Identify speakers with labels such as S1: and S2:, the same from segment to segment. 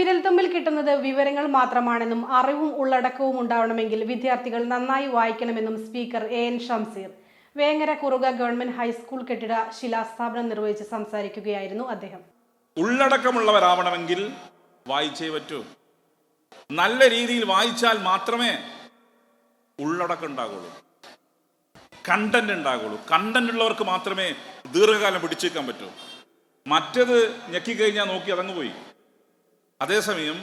S1: വിരൽത്തുമ്പിൽ കിട്ടുന്നത് വിവരങ്ങൾ മാത്രമാണെന്നും അറിവും ഉള്ളടക്കവും ഉണ്ടാവണമെങ്കിൽ വിദ്യാർത്ഥികൾ നന്നായി വായിക്കണമെന്നും speaker A N Shamseer Vengara Kuruka government high school കെട്ടിട ശിലാസ്ഥാപനം നിർവഹിച്ച് സംസാരിക്കുകയായിരുന്നു അദ്ദേഹം
S2: ഉള്ളടക്കമുള്ളവരാവണമെങ്കിൽ വായിച്ചേ പറ്റൂ നല്ല രീതിയിൽ വായിച്ചാൽ മാത്രമേ ഉള്ളടക്കം ഉണ്ടാകുള്ളൂ കണ്ടന്റ് ഉണ്ടാകുള്ളൂ കണ്ടന്റ് ഉള്ളവർക്ക് മാത്രമേ ദീർഘകാലം പിടിച്ചേക്കാൻ പറ്റൂ മറ്റത് കഴിഞ്ഞാൽ നോക്കി അതങ്ങ് പോയി അതേസമയം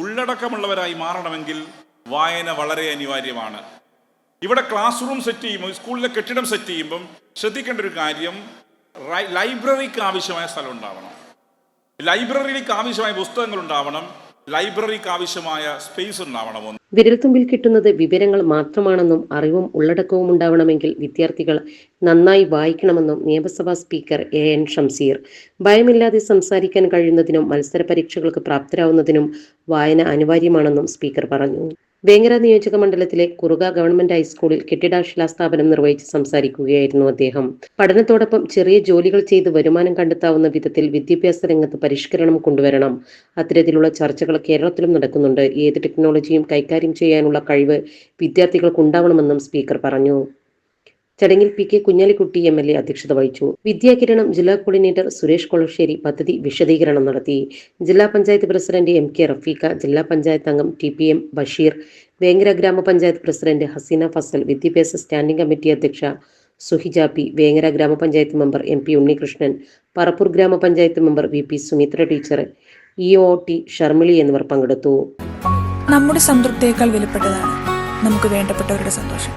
S2: ഉള്ളടക്കമുള്ളവരായി മാറണമെങ്കിൽ വായന വളരെ അനിവാര്യമാണ് ഇവിടെ ക്ലാസ് റൂം സെറ്റ് ചെയ്യുമ്പോൾ സ്കൂളിലെ കെട്ടിടം സെറ്റ് ചെയ്യുമ്പം ശ്രദ്ധിക്കേണ്ട ഒരു കാര്യം ലൈബ്രറിക്ക് ആവശ്യമായ സ്ഥലം ഉണ്ടാവണം ലൈബ്രറിയിലേക്ക് ആവശ്യമായ പുസ്തകങ്ങൾ ഉണ്ടാവണം ലൈബ്രറിക്ക് ആവശ്യമായ സ്പേസ് ഉണ്ടാവണമെന്ന്
S1: വിരൽത്തുമ്പിൽ കിട്ടുന്നത് വിവരങ്ങൾ മാത്രമാണെന്നും അറിവും ഉള്ളടക്കവും ഉണ്ടാവണമെങ്കിൽ വിദ്യാർത്ഥികൾ നന്നായി വായിക്കണമെന്നും നിയമസഭാ സ്പീക്കർ എ എൻ ഷംസീർ ഭയമില്ലാതെ സംസാരിക്കാൻ കഴിയുന്നതിനും മത്സര പരീക്ഷകൾക്ക് പ്രാപ്തരാവുന്നതിനും വായന അനിവാര്യമാണെന്നും സ്പീക്കർ പറഞ്ഞു വേങ്ങര നിയോജക മണ്ഡലത്തിലെ കുറുക ഗവൺമെന്റ് ഹൈസ്കൂളിൽ കെട്ടിടാശിലാസ്ഥാപനം നിർവഹിച്ച് സംസാരിക്കുകയായിരുന്നു അദ്ദേഹം പഠനത്തോടൊപ്പം ചെറിയ ജോലികൾ ചെയ്ത് വരുമാനം കണ്ടെത്താവുന്ന വിധത്തിൽ വിദ്യാഭ്യാസ രംഗത്ത് പരിഷ്കരണം കൊണ്ടുവരണം അത്തരത്തിലുള്ള ചർച്ചകൾ കേരളത്തിലും നടക്കുന്നുണ്ട് ഏത് ടെക്നോളജിയും കൈകാര്യം ചെയ്യാനുള്ള കഴിവ് വിദ്യാർത്ഥികൾക്കുണ്ടാവണമെന്നും സ്പീക്കർ പറഞ്ഞു ചടങ്ങിൽ P K Kunhalikutty M L A അധ്യക്ഷത വഹിച്ചു വിദ്യാകിരണം ജില്ലാ കോർഡിനേറ്റർ സുരേഷ് കൊളശ്ശേരി പദ്ധതി വിശദീകരണം നടത്തി ജില്ലാ panchayat president M K Rafeeqa ജില്ലാ പഞ്ചായത്ത് അംഗം T P M Basheer Vengara ഗ്രാമപഞ്ചായത്ത് പ്രസിഡന്റ് ഹസീന ഫസൽ വിദ്യാഭ്യാസ സ്റ്റാൻഡിംഗ് കമ്മിറ്റി അധ്യക്ഷ സുഹിജ പി വേങ്ങര ഗ്രാമപഞ്ചായത്ത് member M P Unnikrishnan Parappur ഗ്രാമപഞ്ചായത്ത് member V P Sumithra teacher E O T Sharmili എന്നിവർ പങ്കെടുത്തു
S3: നമ്മുടെ സംതൃപ്തിയേക്കാൾ വിലപ്പെട്ടതാണ് നമുക്ക് വേണ്ടപ്പെട്ടവരുടെ സന്തോഷം